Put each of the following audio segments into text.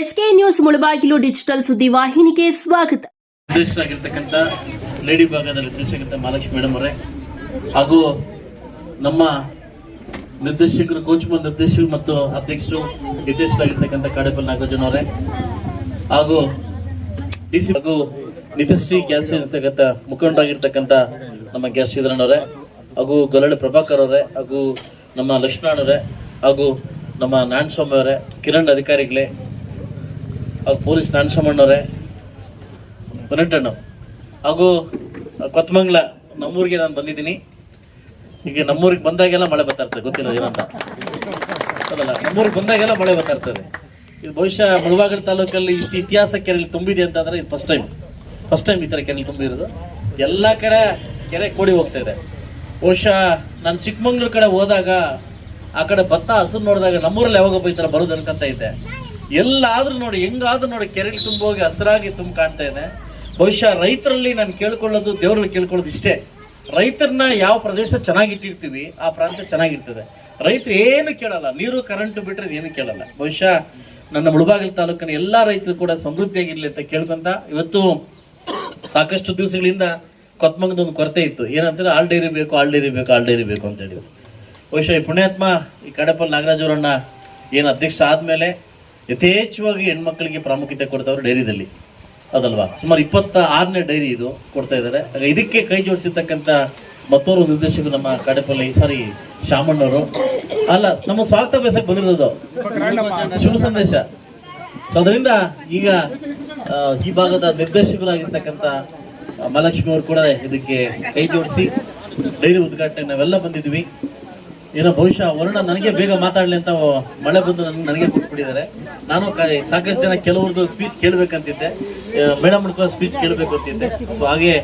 SK news Mulbagal digital ಸುದ್ದಿ ವಾಹಿನಿಗೆ ಸ್ವಾಗತ. ನಿರ್ದೇಶಕರಾಗಿರ್ತಕ್ಕಂಥ ಲೇಡಿ ಭಾಗದ ನಿರ್ದೇಶಕರ ಮಹಾಲಕ್ಷ್ಮಿ ಮೇಡಮ್ ಅವರೇ, ಹಾಗೂ ನಮ್ಮ ನಿರ್ದೇಶಕರು ಕೋಚ್ ನಿರ್ದೇಶಕರು ಮತ್ತು ಅಧ್ಯಕ್ಷರು ನಿರ್ದೇಶಕರಾಗಿರ್ತಕ್ಕಂಥ ಕಾಡೇಪಲ್ ನಾಗರಾಜನ್ ಅವರೇ, ಹಾಗೂ ಡಿ ಸಿ ಹಾಗೂ ನಿತಶ್ರೀ ಗ್ಯಾಸ್ ಇರ್ತಕ್ಕಂಥ ಮುಖಂಡರಾಗಿರ್ತಕ್ಕಂಥ ನಮ್ಮ ಗ್ಯಾಸ್ ಶ್ರೀಧರಣ್ಣವರೇ ಹಾಗೂ ಗೊಲ್ಲಳ್ಳಿ ಪ್ರಭಾಕರ್ ಅವರೇ, ಹಾಗೂ ನಮ್ಮ ಲಕ್ಷ್ಮಣ ಅವರೇ ಹಾಗೂ ನಮ್ಮ ನಾರಾಯಣಸ್ವಾಮಿ ಅವರೇ, ಕಿರಣ್ ಅಧಿಕಾರಿಗಳೇ ಹಾಗೂ ಪೊಲೀಸ್ ನಾರಾಯಣಸ್ವಾಮಣ್ಣವರೇ ಪನ್ನಟಣ್ಣು ಹಾಗೂ ಕೊತ್ತಮಂಗ್ಲ ನಮ್ಮೂರಿಗೆ ನಾನು ಬಂದಿದ್ದೀನಿ. ಈಗ ನಮ್ಮೂರಿಗೆ ಬಂದಾಗೆಲ್ಲ ಮಳೆ ಬರ್ತಾ ಇರ್ತದೆ, ಗೊತ್ತಿಲ್ಲ ಏನಂತ. ಅದಲ್ಲ ನಮ್ಮೂರಿಗೆ ಬಂದಾಗೆಲ್ಲ ಮಳೆ ಬರ್ತಾ ಇರ್ತದೆ. ಇದು ಬಹುಶಃ ಮುಳಬಾಗಿಲ ತಾಲೂಕಲ್ಲಿ ಇಷ್ಟು ಇತಿಹಾಸ ಕೆರೆಯಲ್ಲಿ ತುಂಬಿದೆ ಅಂತಂದರೆ ಇದು ಫಸ್ಟ್ ಟೈಮ್ ಫಸ್ಟ್ ಟೈಮ್ ಈ ಥರ ಕೆರೆಯಲ್ಲಿ ತುಂಬಿರೋದು. ಎಲ್ಲ ಕಡೆ ಕೆರೆ ಕೂಡಿ ಹೋಗ್ತಾ ಇದೆ. ಬಹುಶಃ ನಾನು ಚಿಕ್ಕಮಂಗ್ಳೂರು ಕಡೆ ಹೋದಾಗ, ಆ ಕಡೆ ಭತ್ತ ಹಸಿರು ನೋಡಿದಾಗ ನಮ್ಮೂರಲ್ಲಿ ಯಾವಾಗ ಈ ಥರ ಬರೋದು ಅನ್ಕೊಂತ ಇದ್ದೆ. ಎಲ್ಲಾದ್ರೂ ನೋಡಿ, ಹೆಂಗಾದ್ರೂ ನೋಡಿ ಕೆರೆಲಿ ತುಂಬೋಗಿ ಹಸಿರಾಗಿ ತುಂಬ ಕಾಣ್ತಾ ಇದೆ ಬಹುಶಃ ರೈತರಲ್ಲಿ ನಾನು ಕೇಳ್ಕೊಳ್ಳೋದು, ದೇವರಲ್ಲಿ ಕೇಳ್ಕೊಳ್ಳೋದು ಇಷ್ಟೇ. ರೈತರನ್ನ ಯಾವ ಪ್ರದೇಶ ಚೆನ್ನಾಗಿಟ್ಟಿರ್ತೀವಿ, ಆ ಪ್ರಾಂತ ಚೆನ್ನಾಗಿರ್ತದೆ. ರೈತರು ಏನು ಕೇಳಲ್ಲ, ನೀರು ಕರೆಂಟ್ ಬಿಟ್ಟರೆ ಏನು ಕೇಳಲ್ಲ. ಬಹುಶಃ ನನ್ನ ಮುಳಬಾಗಿಲು ತಾಲೂಕಿನ ಎಲ್ಲಾ ರೈತರು ಕೂಡ ಸಮೃದ್ಧಿಯಾಗಿರ್ಲಿ ಅಂತ ಕೇಳ್ಕೊಂತ ಇವತ್ತು ಸಾಕಷ್ಟು ದಿವಸಗಳಿಂದ ಕೊತ್ಮಂಗದ ಒಂದು ಕೊರತೆ ಇತ್ತು. ಏನಂತಂದ್ರೆ ಆಲ್ ಡೈರಿ ಬೇಕು ಆಲ್ ಡೈರಿ ಬೇಕು ಆಲ್ ಡೈರಿ ಬೇಕು ಅಂತ ಹೇಳಿದ್ರು. ಬಹುಶಃ ಈ ಪುಣ್ಯಾತ್ಮ, ಈ ಕಡಪಲ್ಲಿ ನಾಗರಾಜ್ ಏನು ಅಧ್ಯಕ್ಷ ಆದ್ಮೇಲೆ ಯಥೇಚ್ಛವಾಗಿ ಹೆಣ್ಮಕ್ಳಿಗೆ ಪ್ರಾಮುಖ್ಯತೆ ಕೊಡ್ತಾವ್ರು ಡೈರಿದಲ್ಲಿ. ಅದಲ್ವಾ? ಸುಮಾರು ಇಪ್ಪತ್ತ ಆರನೇ ಡೈರಿ ಇದು ಕೊಡ್ತಾ ಇದ್ದಾರೆ. ಇದಕ್ಕೆ ಕೈ ಜೋಡಿಸಿರ್ತಕ್ಕಂಥ ಮತ್ತೋರು ನಿರ್ದೇಶಕರು ನಮ್ಮ ಕಡೆಪಲ್ಲಿ, ಸಾರಿ, ಶಾಮಣ್ಣವರು. ಅಲ್ಲ, ನಮ್ಮ ಸ್ವಾಗತ ಬೇಸಕ್ಕೆ ಬಂದಿರೋದು ಶುಭ ಸಂದೇಶ. ಸೊ ಅದರಿಂದ ಈಗ ಈ ಭಾಗದ ನಿರ್ದೇಶಕರಾಗಿರ್ತಕ್ಕಂಥ ಮಹಾಲಕ್ಷ್ಮಿ ಅವರು ಕೂಡ ಇದಕ್ಕೆ ಕೈ ಜೋಡಿಸಿ ಡೈರಿ ಉದ್ಘಾಟನೆ ನಾವೆಲ್ಲ ಬಂದಿದ್ವಿ ಏನೋ ಬಹುಶಃ ವರ್ಣ ನನಗೆ ಬೇಗ ಮಾತಾಡ್ಲಿ ಅಂತ ಮಳೆ ಬಂದು ನನ್ಗೆ ನನಗೆ ಕೊಟ್ಬಿಟ್ಟಿದ್ದಾರೆ. ನಾನು ಸಾಕಷ್ಟು ಜನ ಕೆಲವ್ರದ್ದು ಸ್ಪೀಚ್ ಕೇಳಬೇಕಂತಿದ್ದೆ. ಮೇಡಮ್ ಕೂಡ ಸ್ಪೀಚ್ ಕೇಳಬೇಕು ಅಂತಿದ್ದೆ ಸೊ ಹಾಗೆ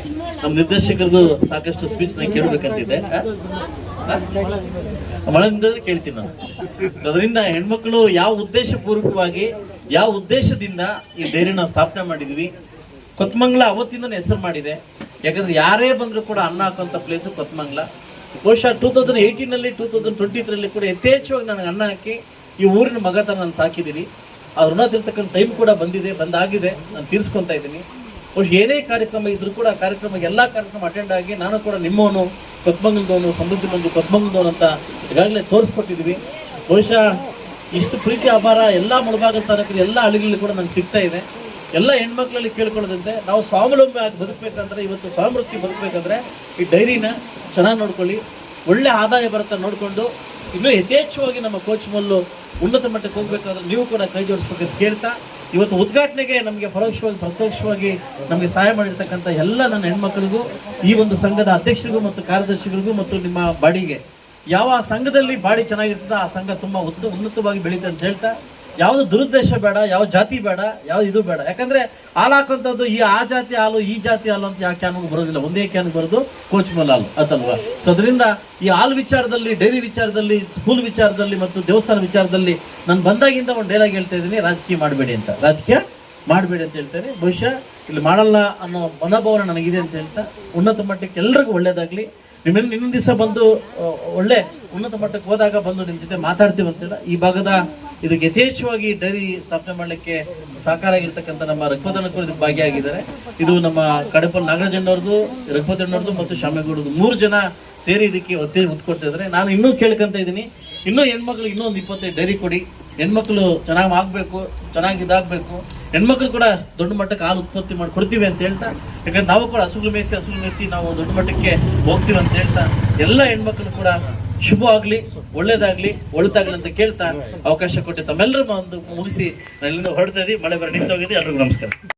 ನಮ್ಮ ನಿರ್ದೇಶಕರದು ಸಾಕಷ್ಟು ಸ್ಪೀಚ್ ನಾನು ಕೇಳಬೇಕಂತಿದ್ದೆ. ಮಳೆಯಿಂದ ಕೇಳ್ತೀನಿ ನಾನು. ಅದರಿಂದ ಹೆಣ್ಮಕ್ಳು ಯಾವ ಉದ್ದೇಶ ಪೂರ್ವಕವಾಗಿ ಯಾವ ಉದ್ದೇಶದಿಂದ ಈ ಡೈರಿನ ಸ್ಥಾಪನೆ ಮಾಡಿದ್ವಿ, ಕೊತ್ಮಂಗ್ಲ ಅವತ್ತಿಂದನೇ ಹೆಸರು ಮಾಡಿದೆ. ಯಾಕಂದ್ರೆ ಯಾರೇ ಬಂದರೂ ಕೂಡ ಅನ್ನ ಹಾಕುವಂಥ ಪ್ಲೇಸ್ ಕೊತ್ಮಂಗ್ಲ. ಬಹುಶಃ ಟೂ ತೌಸಂಡ್ ಏಯ್ಟೀನಲ್ಲಿ ಟೂ ತೌಸಂಡ್ ಟ್ವೆಂಟಿ ತ್ರೀಲಿ ಕೂಡ ಯಥೇಚ್ಛವಾಗಿ ನನಗೆ ಅನ್ನ ಹಾಕಿ ಈ ಊರಿನ ಮಗ ತರ ನಾನು ಸಾಕಿದ್ದೀನಿ. ಆ ಋಣ ತಿರ್ತಕ್ಕಂಥ ಟೈಮ್ ಕೂಡ ಬಂದಿದೆ, ಬಂದಾಗಿದೆ. ನಾನು ತೀರಿಸ್ಕೊತಾ ಇದ್ದೀನಿ. ಬಹುಶಃ ಏನೇ ಕಾರ್ಯಕ್ರಮ ಇದ್ರೂ ಕೂಡ ಆ ಕಾರ್ಯಕ್ರಮ, ಎಲ್ಲ ಕಾರ್ಯಕ್ರಮ ಅಟೆಂಡ್ ಆಗಿ ನಾನು ಕೂಡ ನಿಮ್ಮವನು ಕೊತ್ಮಂಗಲದವನು ಸಮೃದ್ಧಿ ಬಂದು ಕೊತ್ಮಂಗಲದವನು ಅಂತ ಈಗಾಗಲೇ ತೋರಿಸ್ಕೊಟ್ಟಿದ್ವಿ. ಬಹುಶಃ ಇಷ್ಟು ಪ್ರೀತಿ, ಆಭಾರ, ಎಲ್ಲ ಮುಳಭಾಗದ ತಾಲೂಕಿನ ಎಲ್ಲ ಹಳ್ಳಿಗಳಲ್ಲಿ ಕೂಡ ನನಗೆ ಸಿಗ್ತಾ ಇದೆ. ಎಲ್ಲ ಹೆಣ್ಮಕ್ಳಲ್ಲಿ ಕೇಳ್ಕೊಳ್ಳೋದಂತೆ ನಾವು ಸ್ವಾವಲಂಬಿ ಆಗಿ ಬದುಕಬೇಕಂದ್ರೆ, ಇವತ್ತು ಸ್ವಾಮೃತಿ ಬದುಕಬೇಕಂದ್ರೆ ಈ ಡೈರಿನ ಚೆನ್ನಾಗಿ ನೋಡ್ಕೊಳ್ಳಿ. ಒಳ್ಳೆ ಆದಾಯ ಬರುತ್ತೆ ನೋಡಿಕೊಂಡು, ಇನ್ನೂ ಯಥೇಚ್ಛವಾಗಿ ನಮ್ಮ ಕೋಚ್ ಮಲ್ಲು ಉನ್ನತ ಮಟ್ಟಕ್ಕೆ ಹೋಗ್ಬೇಕಾದ್ರೆ ನೀವು ಕೂಡ ಕೈ ಜೋಡಿಸ್ಬೇಕಂತ ಕೇಳ್ತಾ, ಇವತ್ತು ಉದ್ಘಾಟನೆಗೆ ನಮಗೆ ಪರೋಕ್ಷವಾಗಿ, ಪ್ರತ್ಯಕ್ಷವಾಗಿ ನಮಗೆ ಸಹಾಯ ಮಾಡಿರ್ತಕ್ಕಂಥ ಎಲ್ಲ ನನ್ನ ಹೆಣ್ಮಕ್ಳಿಗೂ, ಈ ಒಂದು ಸಂಘದ ಅಧ್ಯಕ್ಷರಿಗೂ ಮತ್ತು ಕಾರ್ಯದರ್ಶಿಗಳಿಗೂ ಮತ್ತು ನಿಮ್ಮ ಬಾಡಿಗೆ. ಯಾವ ಸಂಘದಲ್ಲಿ ಬಾಡಿ ಚೆನ್ನಾಗಿರ್ತದೆ ಆ ಸಂಘ ತುಂಬ ಉತ್ತ ಉನ್ನತವಾಗಿ ಬೆಳೀತದೆ ಅಂತ ಹೇಳ್ತಾ ಯಾವುದು ದುರುದ್ದೇಶ ಬೇಡ ಯಾವ ಜಾತಿ ಬೇಡ ಯಾವ ಇದು ಬೇಡ. ಯಾಕಂದ್ರೆ ಹಾಲು ಈ ಆ ಜಾತಿ ಹಾಲು, ಈ ಜಾತಿ ಹಾಲು ಅಂತ ಯಾವ ಕ್ಯಾನ್ಗೆ ಬರೋದಿಲ್ಲ? ಒಂದೇ ಕ್ಯಾನ್ ಬರೋದು ಕೋಚ್ ಮಲ್ ಹಾಲು ಅದಲ್ವಾ ಸೊ ಅದರಿಂದ ಈ ಹಾಲು ವಿಚಾರದಲ್ಲಿ, ಡೈರಿ ವಿಚಾರದಲ್ಲಿ, ಸ್ಕೂಲ್ ವಿಚಾರದಲ್ಲಿ ಮತ್ತು ದೇವಸ್ಥಾನ ವಿಚಾರದಲ್ಲಿ ನಾನು ಬಂದಾಗಿಂದ ಒಂದು ಡೈಲಾಗ್ ಹೇಳ್ತಾ ಇದ್ದೀನಿ. ರಾಜಕೀಯ ಮಾಡಬೇಡಿ ಅಂತ. ರಾಜಕೀಯ ಮಾಡಬೇಡಿ ಅಂತ ಹೇಳ್ತೇನೆ ಬಹುಶಃ ಇಲ್ಲಿ ಮಾಡಲ್ಲ ಅನ್ನೋ ಮನೋಭಾವನೆ ನನಗಿದೆ ಅಂತ ಹೇಳ್ತಾ, ಉನ್ನತ ಮಟ್ಟಕ್ಕೆ ಎಲ್ರಿಗೂ ಒಳ್ಳೇದಾಗ್ಲಿ. ನಿಮ್ಮ ಇನ್ನೊಂದು ದಿವಸ ಬಂದು ಒಳ್ಳೆ ಉನ್ನತ ಮಟ್ಟಕ್ಕೆ ಹೋದಾಗ ಬಂದು ನಿಮ್ಮ ಜೊತೆ ಮಾತಾಡ್ತೀವಿ ಅಂತೇಳಿ ಈ ಭಾಗದ ಇದು ಯಥೇಚ್ಛವಾಗಿ ಡೈರಿ ಸ್ಥಾಪನೆ ಮಾಡಲಿಕ್ಕೆ ಸಹಕಾರ ಆಗಿರ್ತಕ್ಕಂಥ ನಮ್ಮ ರಘುಪತನಕ್ಕೂ ಇದಕ್ಕೆ ಭಾಗಿಯಾಗಿದ್ದಾರೆ. ಇದು ನಮ್ಮ ಕಡಪಲ್ ನಾಗರಾಜಣ್ಣವ್ರದ್ದು ರಘುಪತಣ್ಣವ್ರದ್ದು ಮತ್ತು ಶಾಮೇಗೌಡದು ಮೂರು ಜನ ಸೇರಿ ಇದಕ್ಕೆ ಒತ್ತೆ ಇದ್ದಾರೆ ನಾನು ಇನ್ನೂ ಕೇಳ್ಕೊಂತ ಇದ್ದೀನಿ. ಇನ್ನೂ ಹೆಣ್ಮಕ್ಳು ಇನ್ನೂ ಒಂದು ಇಪ್ಪತ್ತೈದು ಡೈರಿ ಕೊಡಿ. ಹೆಣ್ಮಕ್ಳು ಚೆನ್ನಾಗಿ ಆಗಬೇಕು, ಚೆನ್ನಾಗಿ ಇದಾಗಬೇಕು. ಹೆಣ್ಮಕ್ಳು ಕೂಡ ದೊಡ್ಡ ಮಟ್ಟಕ್ಕೆ ಹಾಲು ಉತ್ಪತ್ತಿ ಮಾಡಿ ಕೊಡ್ತೀವಿ ಅಂತ ಹೇಳ್ತಾ, ಯಾಕಂದ್ರೆ ನಾವು ಕೂಡ ಹಸುಗಳು ಮೇಯಿಸಿ ಹಸುಗಳು ಮೇಯಿಸಿ ನಾವು ದೊಡ್ಡ ಮಟ್ಟಕ್ಕೆ ಹೋಗ್ತೀವಿ ಅಂತ ಹೇಳ್ತಾ, ಎಲ್ಲ ಹೆಣ್ಮಕ್ಳು ಕೂಡ ಶುಭ ಆಗ್ಲಿ ಒಳ್ಳೇದಾಗ್ಲಿ ಒಳಿತಾಗ್ಲಿ ಅಂತ ಕೇಳ್ತಾ ಅವಕಾಶ ಕೊಟ್ಟು ತಮ್ಮೆಲ್ಲರೂ ಒಂದು ಮುಗಿಸಿ ನಾನು ಇಲ್ಲಿಂದ ಹೊರಡ್ತಾ ಇದ್ದೀವಿ ಮಳೆ ಬರ ನಿಂತೋಗಿದೆ, ಎಲ್ರಿಗೂ ನಮಸ್ಕಾರ.